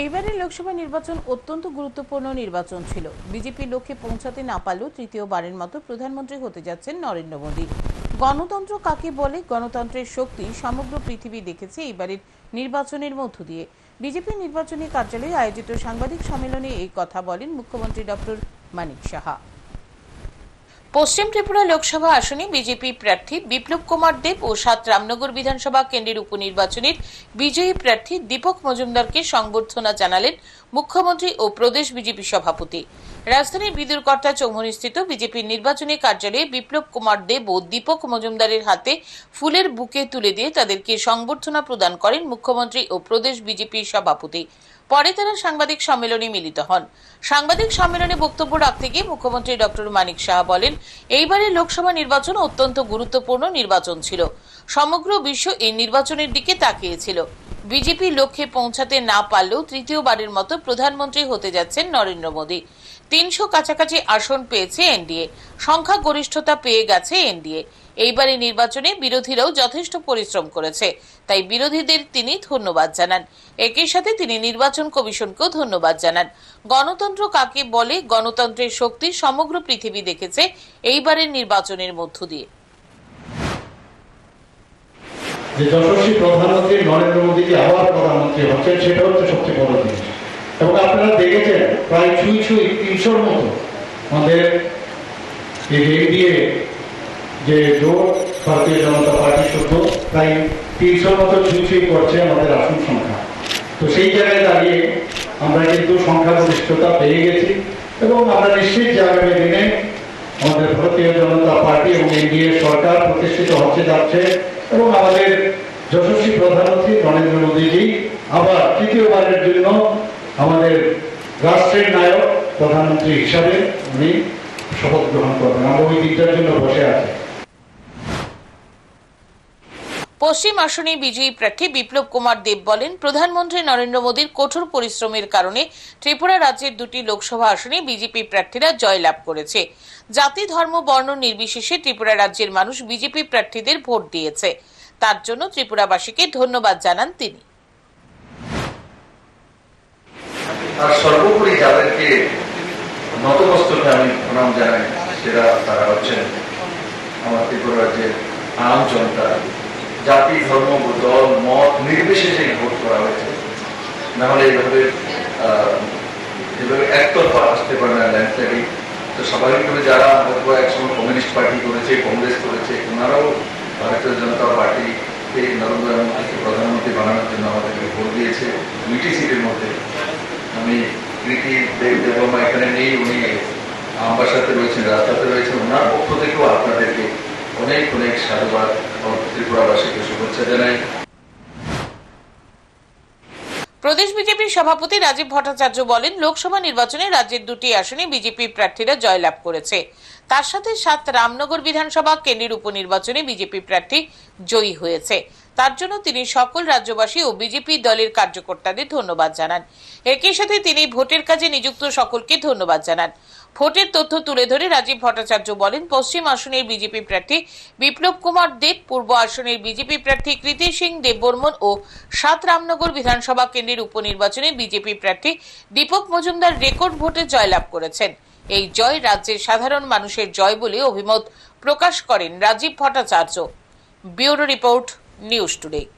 এবারের লোকসভা নির্বাচন অত্যন্ত গুরুত্বপূর্ণ নির্বাচন ছিল। বিজেপির লক্ষ্যে পৌঁছাতে না পারলেও তৃতীয়বারের মতো প্রধানমন্ত্রী হতে যাচ্ছেন নরেন্দ্র মোদী। গণতন্ত্র কাকে বলে? গণতন্ত্রের শক্তি সমগ্র পৃথিবী দেখেছে এবারের নির্বাচনের মধ্য দিয়ে। বিজেপি নির্বাচনী কার্যালয়ে আয়োজিত সাংবাদিক সম্মেলনে এই কথা বলেন মুখ্যমন্ত্রী ডক্টর মানিক সাহা। পশ্চিম ত্রিপুরা লোকসভা আসনে বিজেপি প্রার্থী বিপ্লব কুমার দেব ও সাত রামনগর বিধানসভা কেন্দ্রের উপনির্বাচনের বিজয়ী প্রার্থী দীপক মজুমদারকে সংবর্ধনা জানালেন মুখ্যমন্ত্রী ও প্রদেশ বিজেপি সভাপতি। রাজধানীর বিদুরকর্তা চৌমুহনীস্থিত বিজেপির নির্বাচনী কার্যালয়ে বিপ্লব কুমার দেব ও দীপক মজুমদারের হাতে ফুলের বুকে তুলে দিয়ে তাদেরকে সংবর্ধনা প্রদান করেন মুখ্যমন্ত্রী ও প্রদেশ বিজেপির সভাপতি। পরে তারা সাংবাদিক সম্মেলনে মিলিত হন। সাংবাদিক সম্মেলনে বক্তব্য রাখতে গিয়ে মুখ্যমন্ত্রী ডক্টর মানিক সাহা বলেন, এইবারের লোকসভা নির্বাচন অত্যন্ত গুরুত্বপূর্ণ নির্বাচন ছিল। সমগ্র বিশ্ব এই নির্বাচনের দিকে তাকিয়েছিল। বিজেপি লক্ষ্যে পৌঁছাতে না পারলেও তৃতীয়বারের মতো প্রধানমন্ত্রী হতে যাচ্ছেন নরেন্দ্র মোদী। তিনশো কাছাকাছি আসন পেয়েছে এনডিএ। সংখ্যা গরিষ্ঠতা পেয়ে গেছে এনডিএ। এইবারে নির্বাচনে বিরোধীরাও যথেষ্ট পরিশ্রম করেছে, তাই বিরোধীদের তিনি ধন্যবাদ জানান। একই সাথে তিনি নির্বাচন কমিশনকেও ধন্যবাদ জানান। গণতন্ত্র কাকে বলে, গণতন্ত্রের শক্তি সমগ্র পৃথিবী দেখেছে এইবারের নির্বাচনের মধ্য দিয়ে। যে যশস্বী প্রধানমন্ত্রী নরেন্দ্র মোদী যে আবার প্রধানমন্ত্রী হচ্ছেন, সেটা হচ্ছে সবচেয়ে বড় জিনিস। এবং আপনারা দেখেছেন প্রায় ছুঁই ছুঁই তিনশোর মতো আমাদের এই যে জোট, ভারতীয় জনতা পার্টি শুদ্ধ প্রায় তিনশোর মতো ছুঁই ছুঁই করছে আমাদের আসন সংখ্যা। তো সেই জায়গায় দাঁড়িয়ে আমরা কিন্তু সংখ্যাগরিষ্ঠতা পেয়ে গেছি এবং আমরা নিশ্চিত যে আগামী দিনে আমাদের ভারতীয় জনতা পার্টি এবং এনডিএ সরকার প্রতিষ্ঠিত হচ্ছে, যাচ্ছে এবং আমাদের যশস্বী প্রধানমন্ত্রী নরেন্দ্র মোদীজি আবার তৃতীয়বারের জন্য আমাদের রাষ্ট্রের নায়ক প্রধানমন্ত্রী হিসাবে উনি শপথ গ্রহণ করবেন। আমরা ওই দিকটার জন্য বসে আছি। পশ্চিম আসনে বিজয়ী প্রার্থী বিপ্লব কুমার দেব বলেন, প্রধানমন্ত্রী নরেন্দ্র মোদীর কঠোর পরিশ্রমের কারণে ত্রিপুরা রাজ্যের দুটি লোকসভা আসনে বিজেপি প্রার্থীরা জয়লাভ করেছে। জাতি, ধর্ম, বর্ণ নির্বিশেষে ত্রিপুরা রাজ্যের মানুষ বিজেপি প্রার্থীদের ভোট দিয়েছে। তার জন্য ত্রিপুরাবাসীকে ধন্যবাদ জানান তিনি। আর সর্বোপরি যাদেরকে নতমস্তকে আমি প্রণাম জানাই সেটা তারা হচ্ছেন আমার ত্রিপুরা রাজ্যের আম জনতা, জাতি, ধর্ম, দল, মত নির্বিশেষে ভোট করা হয়েছে। নাহলে এইভাবে এভাবে একতরফা আসতে পারে না ল্যান্ডস্লাইডিং। তো স্বাভাবিকভাবে যারা হয়তো একসময় কমিউনিস্ট পার্টি করেছে, কংগ্রেস করেছে, ওনারাও ভারতীয় জনতা পার্টি নরেন্দ্র মোদীকে প্রধানমন্ত্রী বানানোর জন্য আমাদেরকে ভোট দিয়েছে, দুইটি সিটের মধ্যে। আমি প্রীতি দেব দেবমা এখানে নেই, উনি আমবাসাতে রয়েছেন রাস্তাতে রয়েছেন, ওনার পক্ষ থেকেও আপনাদেরকে অনেক অনেক সাধুবাদ ও ত্রিপুরাবাসীকে শুভেচ্ছা জানাই। প্রদেশ বিজেপির সভাপতি রাজীব ভট্টাচার্য বলেন, লোকসভা নির্বাচনে রাজ্যের দুটি আসনে বিজেপি প্রার্থীরা জয়লাভ করেছে। তার সাথে সাত রামনগর বিধানসভা কেন্দ্রের উপনির্বাচনে বিজেপি প্রার্থী জয়ী হয়েছে। তার জন্য তিনি সকল রাজ্যবাসী ও বিজেপি দলের কার্যকর্তাদের ধন্যবাদ জানান। একই সাথে তিনি ভোটের কাজে নিযুক্ত সকলকে ধন্যবাদ জানান। ভোটের তথ্য তুলে ধরে রাজীব ভট্টাচার্য বলেন, পশ্চিম আসনের বিজেপি প্রার্থী বিপ্লব কুমার দেব, পূর্ব আসনের বিজেপি প্রার্থী কৃতি সিং দেববর্মন ও সাত রামনগর বিধানসভা কেন্দ্রের উপনির্বাচনে বিজেপি প্রার্থী দীপক মজুমদার রেকর্ড ভোটে জয়লাভ করেছেন। এই জয় রাজ্যের সাধারণ মানুষের জয় বলে অভিমত প্রকাশ করেন Rajib Bhattacharya. Bureau report news today.